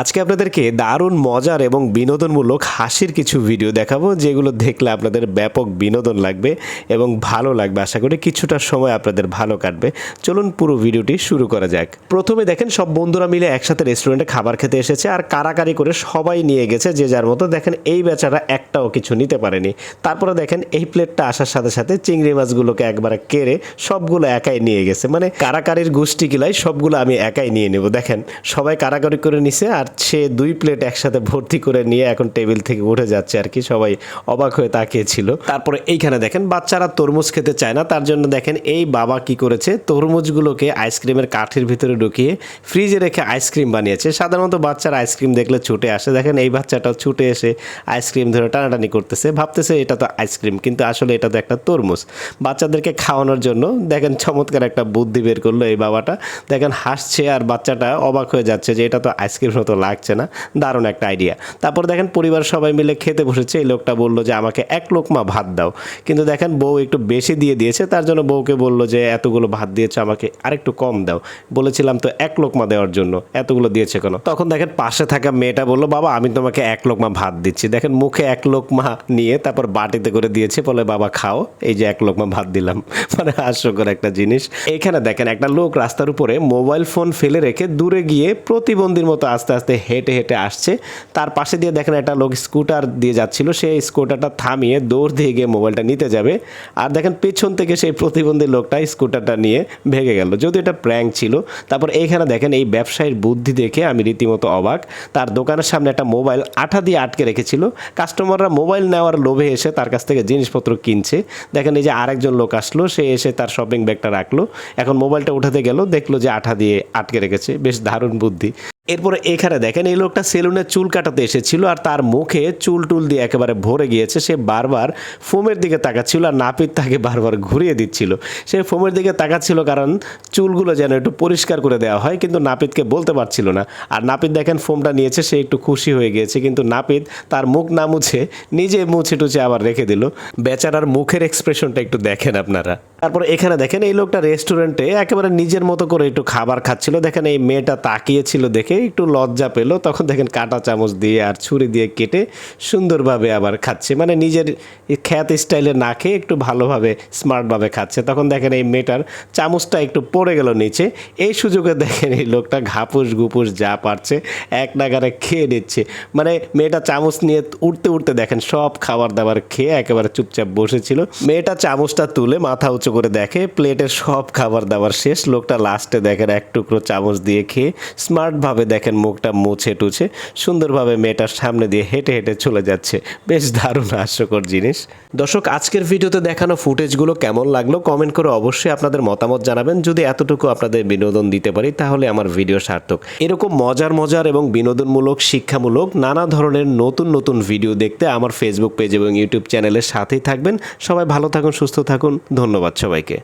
আজকে আপনাদেরকে দারুণ মজার এবং বিনোদনমূলক হাসির কিছু ভিডিও দেখাবো, যেগুলো দেখলে আপনাদের ব্যাপক বিনোদন লাগবে এবং ভালো লাগবে। আশা করি কিছুটা সময় আপনাদের ভালো কাটবে। চলুন পুরো ভিডিওটি শুরু করা যাক। প্রথমে দেখেন, সব বন্ধুরা মিলে একসাথে রেস্টুরেন্টে খাবার খেতে এসেছে আর কারাকারি করে সবাই নিয়ে গেছে, যে যার মতো। দেখেন, এই বেচারা একটাও কিছু নিতে পারেনি। তারপরে দেখেন, এই প্লেটটা আসার সাথে সাথে চিংড়ি মাছগুলোকে একবারে কেড়ে সবগুলো একাই নিয়ে গেছে। মানে কারাকারির গোষ্ঠী কিলাই সবগুলো আমি একাই নিয়ে নেব। দেখেন, সবাই কারাকারি করে নিছে আর সে দুই প্লেট একসাথে ভর্তি করে নিয়ে এখন টেবিল থেকে উঠে যাচ্ছে আর কি। সবাই অবাক হয়ে তাকিয়েছিল। তারপরে এইখানে দেখেন, বাচ্চারা তরমুজ খেতে চায় না। তার জন্য দেখেন, এই বাবা কি করেছে? তরমুজগুলোকে আইসক্রিমের কাঠের ভিতরে ঢুকিয়ে ফ্রিজে রেখে আইসক্রিম বানিয়েছে। সাধারণত বাচ্চারা আইসক্রিম দেখলে ছুটে আসে। দেখেন, এই বাচ্চাটা ছুটে এসে আইসক্রিম ধরে টানাটানি করতেছে। ভাবতেছে এটা তো আইসক্রিম, কিন্তু আসলে এটা তো একটা তরমুজ। বাচ্চাদেরকে খাওয়ানোর জন্য দেখেন, চমৎকার একটা বুদ্ধি বের করল এই বাবাটা। দেখেন, হাসছে আর বাচ্চাটা অবাক হয়ে যাচ্ছে যে এটা তো আইসক্রিম লাগছে না। দারুণ একটা আইডিয়া তারপর দেখেন পরিবার সবাই মিলে খেতে বসেছে। এই লোকটা বলল যে, আমাকে এক লোকমা ভাত দাও। কিন্তু দেখেন বউ একটু বেশি দিয়ে দিয়েছে। তার জন্য বউকে বলল যে, এতগুলো ভাত দিয়েছে, আমাকে আরেকটু কম দাও। বলেছিলাম, তো এক লোকমা দেওয়ার জন্য। এতগুলো দিয়েছে কেন? তখন দেখেন পাশে থাকা মেয়েটা বলল, বাবা, আমি তোমাকে এক লোকমা ভাত দিচ্ছি। দেখেন মুখে এক লোকমা নিয়ে তারপর বাটিতে করে দিয়েছে। বলে, বাবা, খাও। এই যে এক লোকমা ভাত দিলাম। মানে হাস্যকর একটা জিনিস। এখানে দেখেন একটা লোক রাস্তার উপরে মোবাইল ফোন ফেলে রেখে দূরে গিয়ে প্রতিবন্ধীর মতো আস্তে আস্তে হেঁটে হেঁটে আসছে। তার পাশে দিয়ে দেখেন একটা লোক স্কুটার দিয়ে যাচ্ছিল। সেই স্কুটারটা থামিয়ে দৌড় দিয়ে গিয়ে মোবাইলটা নিতে যাবে। আর দেখেন পেছন থেকে সেই প্রতিবন্ধী লোকটা স্কুটারটা নিয়ে ভেঙে গেল। যদি এটা প্র্যাঙ্ক ছিল। তারপর এইখানে দেখেন এই ব্যবসায়ীর বুদ্ধি দেখে আমি রীতিমতো অবাক। তার দোকানের সামনে একটা মোবাইল আঠা দিয়ে আটকে রেখেছিল। কাস্টমাররা মোবাইল নেওয়ার লোভে এসে তার কাছ থেকে জিনিসপত্র কিনছে। দেখেন এই যে আরেকজন লোক আসলো, সে এসে তার শপিং ব্যাগটা রাখল। এখন মোবাইলটা উঠাতে গেল, দেখল যে আঠা দিয়ে আটকে রেখেছে। বেশ দারুণ বুদ্ধি। এরপরে এখানে দেখেন, এই লোকটা সেলুনে চুল কাটাতে এসেছিল আর তার মুখে চুল টুল দিয়ে একেবারে ভরে গিয়েছে। সে বারবার ফোমের দিকে তাকাচ্ছিল আর নাপিত তাকে বারবার ঘুরিয়ে দিচ্ছিল। সে ফোমের দিকে তাকাচ্ছিল কারণ চুলগুলো যেন একটু পরিষ্কার করে দেওয়া হয়, কিন্তু নাপিতকে বলতে পারছিল না। আর নাপিত দেখেন, ফোমটা নিয়েছে, সে একটু খুশি হয়ে গিয়েছে, কিন্তু নাপিত তার মুখ না মুছে নিজে মুছে টুছে আবার রেখে দিল। বেচারার মুখের এক্সপ্রেশনটা একটু দেখেন আপনারা। তারপর এখানে দেখেন এই লোকটা রেস্টুরেন্টে একেবারে নিজের মতো করে একটু খাবার খাচ্ছিল। দেখেন এই মেয়েটা তাকিয়েছিল দেখে, একটু লজ্জা পেল। তখন দেখেন কাঁটা চামচ দিয়ে আর ছুরি দিয়ে কেটে সুন্দরভাবে আবার খাচ্ছে। মানে নিজের খ্যাত স্টাইলে না খেয়ে একটু ভালোভাবে, স্মার্টভাবে খাচ্ছে। তখন দেখেন এই মেয়েটার চামচটা একটু পড়ে গেল নিচে। এই সুযোগে দেখেন এই লোকটা ঘাপুস গুপুস যা পারছে এক নাগারে খেয়ে নিচ্ছে। মানে মেয়েটা চামচ নিয়ে উঠতে উঠতে দেখেন সব খাবার দাবার খেয়ে একেবারে চুপচাপ বসেছিল। মেয়েটা চামচটা তুলে মাথা উঁচু করে দেখে, প্লেটের সব খাবার দাবার শেষ, লোকটা লাস্টে দেখেন এক টুকরো চামচ দিয়ে খেয়ে স্মার্টভাবে দেখেন মুখটা মুছে টুছে, সুন্দরভাবে মেয়েটার সামনে দিয়ে হেঁটে হেঁটে চলে যাচ্ছে। বেশ দারুণ হাস্যকর জিনিস। দর্শক, আজকের ভিডিওতে দেখানো ফুটেজগুলো কেমন লাগল কমেন্ট করে অবশ্যই আপনাদের মতামত জানাবেন। যদি এতটুকু আপনাদের বিনোদন দিতে পারি, তাহলে আমার ভিডিও সার্থক। এরকম মজার মজার এবং বিনোদনমূলক, শিক্ষামূলক, নানা ধরনের নতুন নতুন ভিডিও দেখতে আমার ফেসবুক পেজ এবং ইউটিউব চ্যানেলের সাথেই থাকবেন। সবাই ভালো থাকুন, সুস্থ থাকুন। ধন্যবাদ সবাইকে।